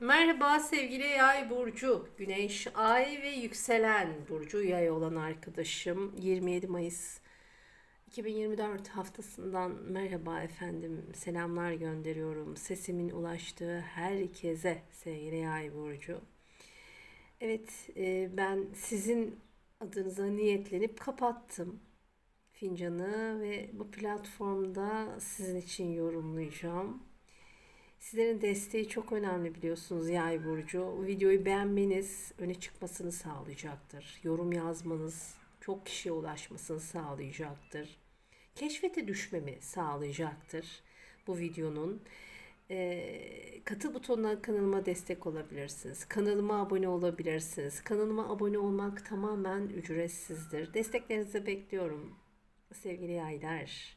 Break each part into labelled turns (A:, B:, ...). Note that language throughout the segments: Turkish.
A: Merhaba sevgili Yay burcu, Güneş, Ay ve yükselen burcu Yay olan arkadaşım 27 Mayıs 2024 haftasından merhaba efendim. Selamlar gönderiyorum. Sesimin ulaştığı herkese sevgili Yay burcu. Evet, e, ben sizin adınıza niyetlenip kapattım fincanı ve bu platformda sizin için yorumlayacağım. Sizlerin desteği çok önemli biliyorsunuz Yay burcu. Videoyu beğenmeniz öne çıkmasını sağlayacaktır. Yorum yazmanız çok kişiye ulaşmasını sağlayacaktır. Keşfete düşmemi sağlayacaktır bu videonun. Ee, katıl butonuna kanalıma destek olabilirsiniz. Kanalıma abone olabilirsiniz. Kanalıma abone olmak tamamen ücretsizdir. Desteklerinizi bekliyorum sevgili yaylar.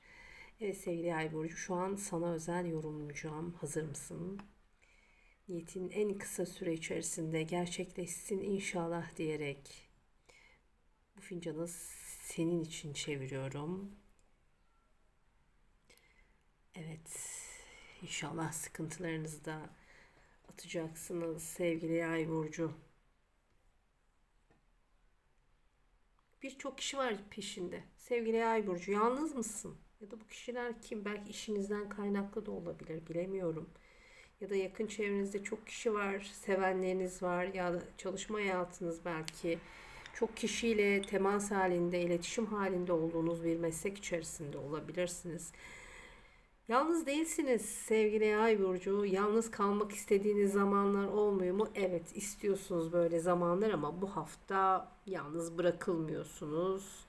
A: Evet sevgili yay burcu şu an sana özel yorumlayacağım. Hazır mısın? Niyetin en kısa süre içerisinde gerçekleşsin inşallah diyerek bu fincanı senin için çeviriyorum. Evet. İnşallah sıkıntılarınızı da atacaksınız sevgili yay burcu. Birçok kişi var peşinde. Sevgili yay burcu yalnız mısın? Ya da bu kişiler kim? Belki işinizden kaynaklı da olabilir. Bilemiyorum. Ya da yakın çevrenizde çok kişi var. Sevenleriniz var. Ya da çalışma hayatınız belki. Çok kişiyle temas halinde, iletişim halinde olduğunuz bir meslek içerisinde olabilirsiniz. Yalnız değilsiniz sevgili Ay burcu. Yalnız kalmak istediğiniz zamanlar olmuyor mu? Evet, istiyorsunuz böyle zamanlar ama bu hafta yalnız bırakılmıyorsunuz.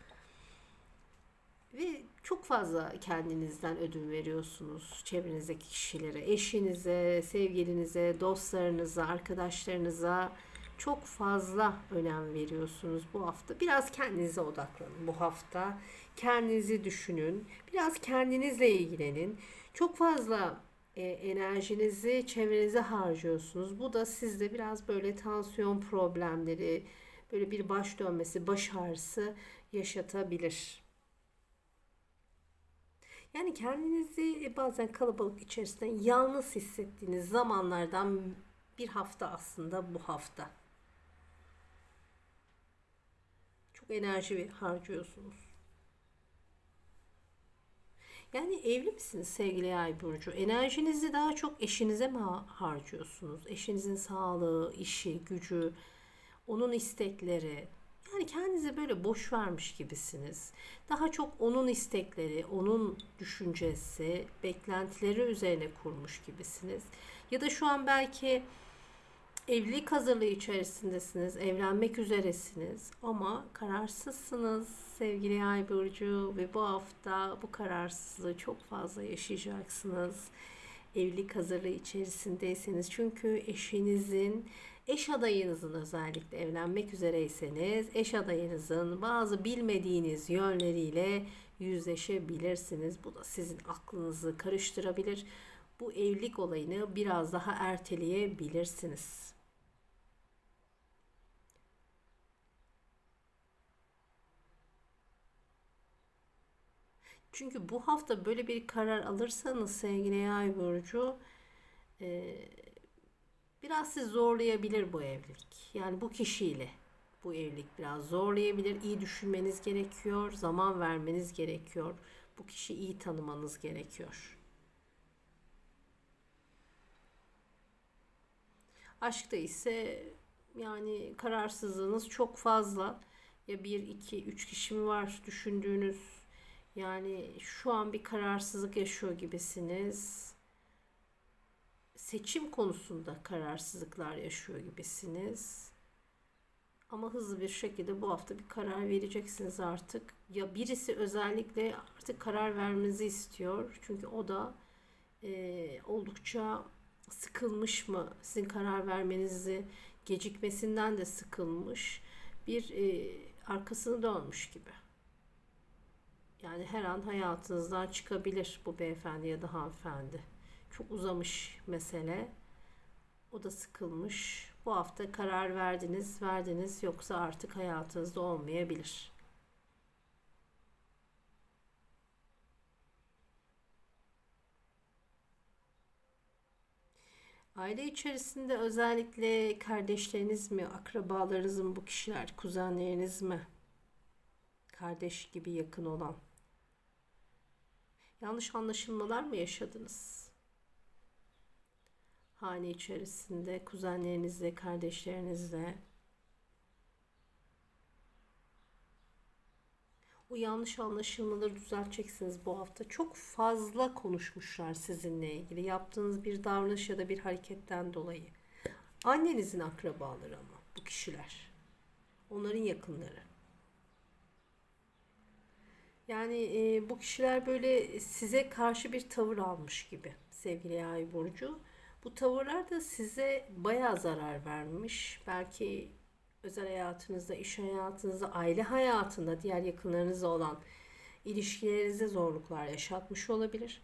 A: Ve çok fazla kendinizden ödün veriyorsunuz çevrenizdeki kişilere, eşinize, sevgilinize, dostlarınıza, arkadaşlarınıza çok fazla önem veriyorsunuz bu hafta. Biraz kendinize odaklanın bu hafta. Kendinizi düşünün. Biraz kendinizle ilgilenin. Çok fazla e, enerjinizi çevrenize harcıyorsunuz. Bu da sizde biraz böyle tansiyon problemleri, böyle bir baş dönmesi, baş ağrısı yaşatabilir. Yani kendinizi bazen kalabalık içerisinde yalnız hissettiğiniz zamanlardan bir hafta aslında bu hafta. Çok enerji harcıyorsunuz. Yani evli misiniz sevgili Ay burcu? Enerjinizi daha çok eşinize mi harcıyorsunuz? Eşinizin sağlığı, işi, gücü, onun istekleri, yani kendinize böyle boş vermiş gibisiniz. Daha çok onun istekleri, onun düşüncesi, beklentileri üzerine kurmuş gibisiniz. Ya da şu an belki evlilik hazırlığı içerisindesiniz, evlenmek üzeresiniz ama kararsızsınız sevgili Yay burcu ve bu hafta bu kararsızlığı çok fazla yaşayacaksınız. Evlilik hazırlığı içerisindeyseniz çünkü eşinizin Eş adayınızın özellikle evlenmek üzereyseniz eş adayınızın bazı bilmediğiniz yönleriyle yüzleşebilirsiniz. Bu da sizin aklınızı karıştırabilir. Bu evlilik olayını biraz daha erteleyebilirsiniz. Çünkü bu hafta böyle bir karar alırsanız sevgili yay burcu biraz sizi zorlayabilir bu evlilik. Yani bu kişiyle bu evlilik biraz zorlayabilir. İyi düşünmeniz gerekiyor, zaman vermeniz gerekiyor. Bu kişiyi iyi tanımanız gerekiyor. Aşkta ise yani kararsızlığınız çok fazla. Ya bir, iki, üç kişi mi var düşündüğünüz? Yani şu an bir kararsızlık yaşıyor gibisiniz seçim konusunda kararsızlıklar yaşıyor gibisiniz. Ama hızlı bir şekilde bu hafta bir karar vereceksiniz artık. Ya birisi özellikle artık karar vermenizi istiyor. Çünkü o da e, oldukça sıkılmış mı? Sizin karar vermenizi gecikmesinden de sıkılmış. Bir e, arkasını dönmüş gibi. Yani her an hayatınızdan çıkabilir bu beyefendi ya da hanımefendi. Çok uzamış mesele. O da sıkılmış. Bu hafta karar verdiniz, verdiniz yoksa artık hayatınızda olmayabilir. Aile içerisinde özellikle kardeşleriniz mi, akrabalarınız bu kişiler, kuzenleriniz mi? Kardeş gibi yakın olan. Yanlış anlaşılmalar mı yaşadınız? Hane içerisinde kuzenlerinizle, kardeşlerinizle. O yanlış anlaşılmaları düzelteceksiniz bu hafta. Çok fazla konuşmuşlar sizinle ilgili. Yaptığınız bir davranış ya da bir hareketten dolayı. Annenizin akrabaları ama bu kişiler. Onların yakınları. Yani e, bu kişiler böyle size karşı bir tavır almış gibi sevgili Yay burcu. Bu tavırlar da size bayağı zarar vermiş. Belki özel hayatınızda, iş hayatınızda, aile hayatında, diğer yakınlarınızla olan ilişkilerinizde zorluklar yaşatmış olabilir.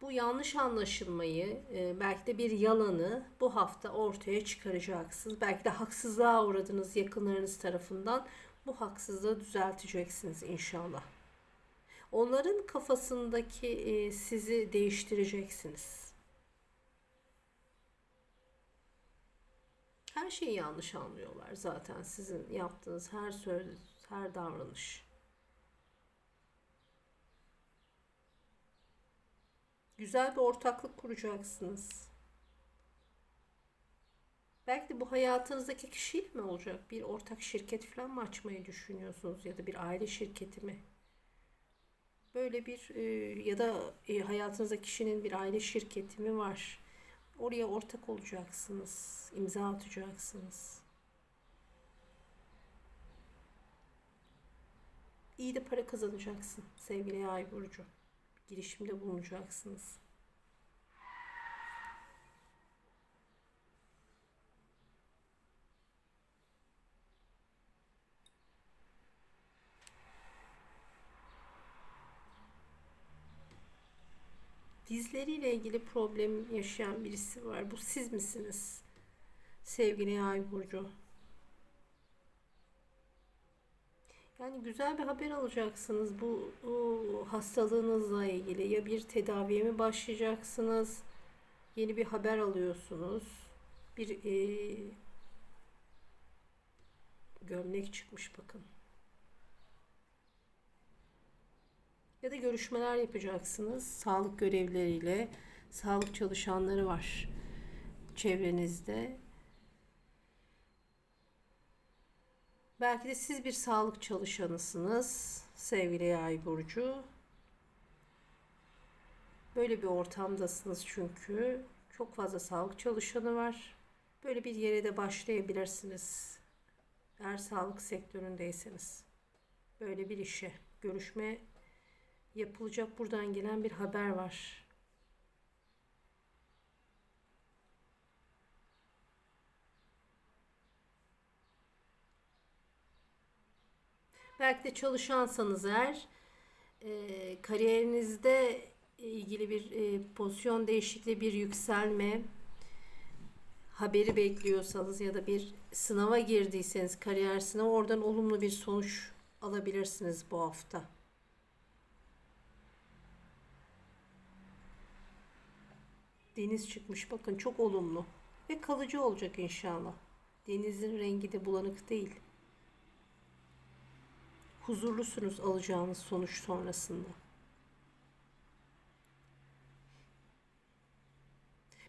A: Bu yanlış anlaşılmayı, e, belki de bir yalanı bu hafta ortaya çıkaracaksınız. Belki de haksızlığa uğradığınız yakınlarınız tarafından bu haksızlığı düzelteceksiniz inşallah. Onların kafasındaki e, sizi değiştireceksiniz. Her şeyi yanlış anlıyorlar zaten sizin yaptığınız her söz, her davranış. Güzel bir ortaklık kuracaksınız. Belki de bu hayatınızdaki kişiyle mi olacak? Bir ortak şirket falan mı açmayı düşünüyorsunuz ya da bir aile şirketi mi? Böyle bir e, ya da e, hayatınızda kişinin bir aile şirketi mi var? Oraya ortak olacaksınız, imza atacaksınız. İyi de para kazanacaksın sevgili Ay burcu. Girişimde bulunacaksınız. Dizleriyle ilgili problem yaşayan birisi var. Bu siz misiniz? Sevgili Yay burcu. Yani güzel bir haber alacaksınız bu, bu hastalığınızla ilgili. Ya bir tedaviye mi başlayacaksınız? Yeni bir haber alıyorsunuz. Bir e, gömlek çıkmış bakın. Ya da görüşmeler yapacaksınız. Sağlık görevlileriyle, sağlık çalışanları var çevrenizde. Belki de siz bir sağlık çalışanısınız sevgili Yay burcu. Böyle bir ortamdasınız çünkü çok fazla sağlık çalışanı var. Böyle bir yere de başlayabilirsiniz. Eğer sağlık sektöründeyseniz. Böyle bir işe görüşme yapılacak buradan gelen bir haber var. Belki de çalışansanız eğer e, kariyerinizde ilgili bir e, pozisyon değişikliği, bir yükselme haberi bekliyorsanız ya da bir sınava girdiyseniz kariyer sınavı oradan olumlu bir sonuç alabilirsiniz bu hafta. Deniz çıkmış. Bakın çok olumlu. Ve kalıcı olacak inşallah. Denizin rengi de bulanık değil. Huzurlusunuz alacağınız sonuç sonrasında.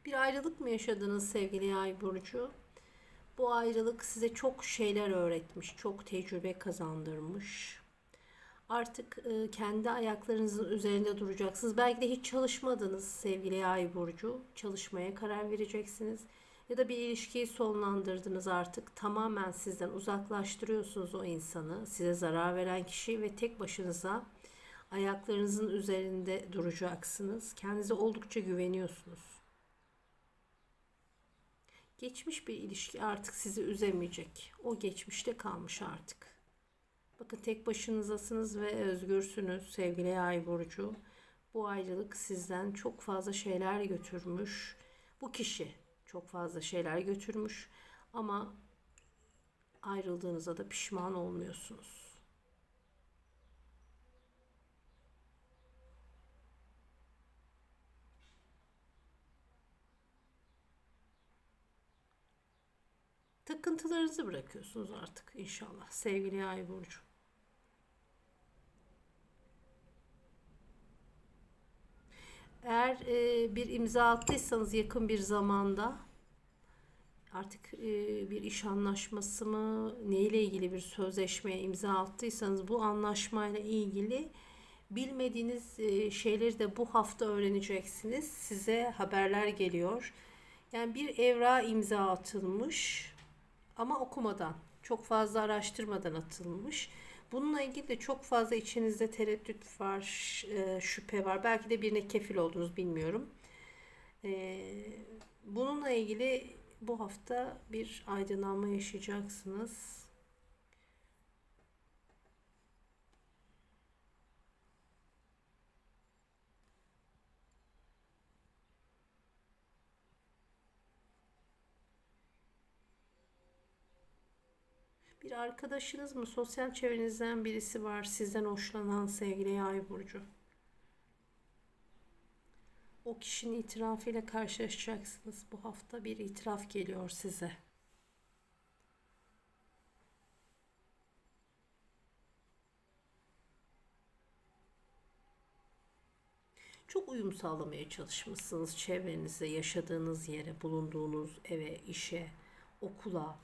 A: Bir ayrılık mı yaşadınız sevgili Yay burcu? Bu ayrılık size çok şeyler öğretmiş, çok tecrübe kazandırmış artık e, kendi ayaklarınızın üzerinde duracaksınız. Belki de hiç çalışmadınız sevgili Yay burcu. Çalışmaya karar vereceksiniz. Ya da bir ilişkiyi sonlandırdınız artık. Tamamen sizden uzaklaştırıyorsunuz o insanı. Size zarar veren kişi ve tek başınıza ayaklarınızın üzerinde duracaksınız. Kendinize oldukça güveniyorsunuz. Geçmiş bir ilişki artık sizi üzemeyecek. O geçmişte kalmış artık. Bakın tek başınızasınız ve özgürsünüz sevgili yay burcu. Bu ayrılık sizden çok fazla şeyler götürmüş. Bu kişi çok fazla şeyler götürmüş ama ayrıldığınızda da pişman olmuyorsunuz. takıntılarınızı bırakıyorsunuz artık inşallah sevgili Yay burcu. Eğer e, bir imza attıysanız yakın bir zamanda artık e, bir iş anlaşması mı neyle ilgili bir sözleşmeye imza attıysanız bu anlaşmayla ilgili bilmediğiniz e, şeyleri de bu hafta öğreneceksiniz. Size haberler geliyor. Yani bir evra imza atılmış ama okumadan, çok fazla araştırmadan atılmış. Bununla ilgili de çok fazla içinizde tereddüt var, e, şüphe var. Belki de birine kefil oldunuz bilmiyorum. E, bununla ilgili bu hafta bir aydınlanma yaşayacaksınız. Bir arkadaşınız mı, sosyal çevrenizden birisi var sizden hoşlanan sevgili Yay burcu. O kişinin itirafıyla karşılaşacaksınız. Bu hafta bir itiraf geliyor size. Çok uyum sağlamaya çalışmışsınız çevrenize, yaşadığınız yere, bulunduğunuz eve, işe, okula,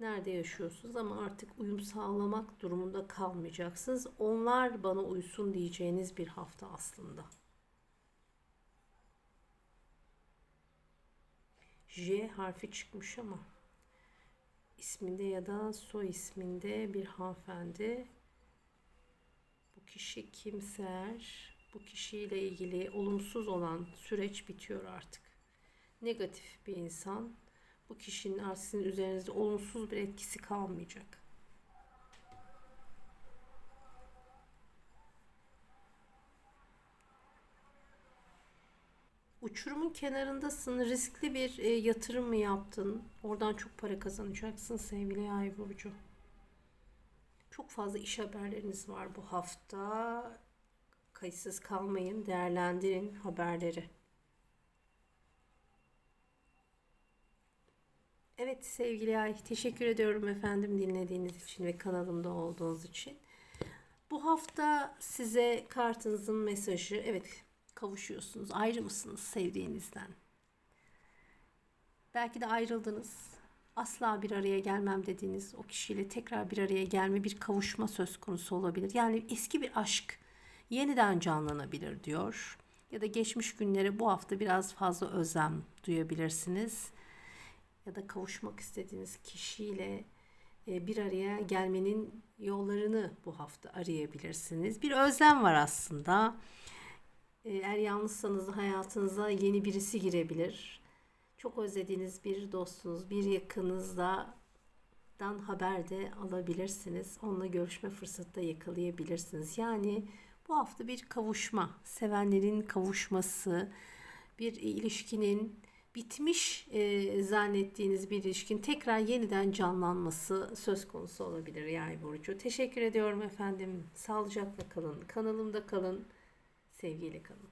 A: nerede yaşıyorsunuz ama artık uyum sağlamak durumunda kalmayacaksınız. Onlar bana uysun diyeceğiniz bir hafta aslında. J harfi çıkmış ama isminde ya da soy isminde bir hanımefendi. Bu kişi kimser. Bu kişiyle ilgili olumsuz olan süreç bitiyor artık. Negatif bir insan. Bu kişinin artık sizin üzerinizde olumsuz bir etkisi kalmayacak. Uçurumun kenarındasın. Riskli bir e, yatırım mı yaptın? Oradan çok para kazanacaksın sevgili Yay burcu. Çok fazla iş haberleriniz var bu hafta. Kayıtsız kalmayın, değerlendirin haberleri. Evet sevgili Ay, teşekkür ediyorum efendim dinlediğiniz için ve kanalımda olduğunuz için. Bu hafta size kartınızın mesajı, evet kavuşuyorsunuz, ayrı mısınız sevdiğinizden? Belki de ayrıldınız. Asla bir araya gelmem dediğiniz o kişiyle tekrar bir araya gelme, bir kavuşma söz konusu olabilir. Yani eski bir aşk yeniden canlanabilir diyor. Ya da geçmiş günlere bu hafta biraz fazla özlem duyabilirsiniz. Ya da kavuşmak istediğiniz kişiyle e, bir araya gelmenin yollarını bu hafta arayabilirsiniz. Bir özlem var aslında. E, eğer yalnızsanız hayatınıza yeni birisi girebilir. Çok özlediğiniz bir dostunuz, bir yakınınızdan haber de alabilirsiniz. Onunla görüşme fırsatı da yakalayabilirsiniz. Yani bu hafta bir kavuşma, sevenlerin kavuşması, bir ilişkinin bitmiş e, zannettiğiniz bir ilişkin tekrar yeniden canlanması söz konusu olabilir Yay burcu. Teşekkür ediyorum efendim. Sağlıcakla kalın. Kanalımda kalın. Sevgiyle kalın.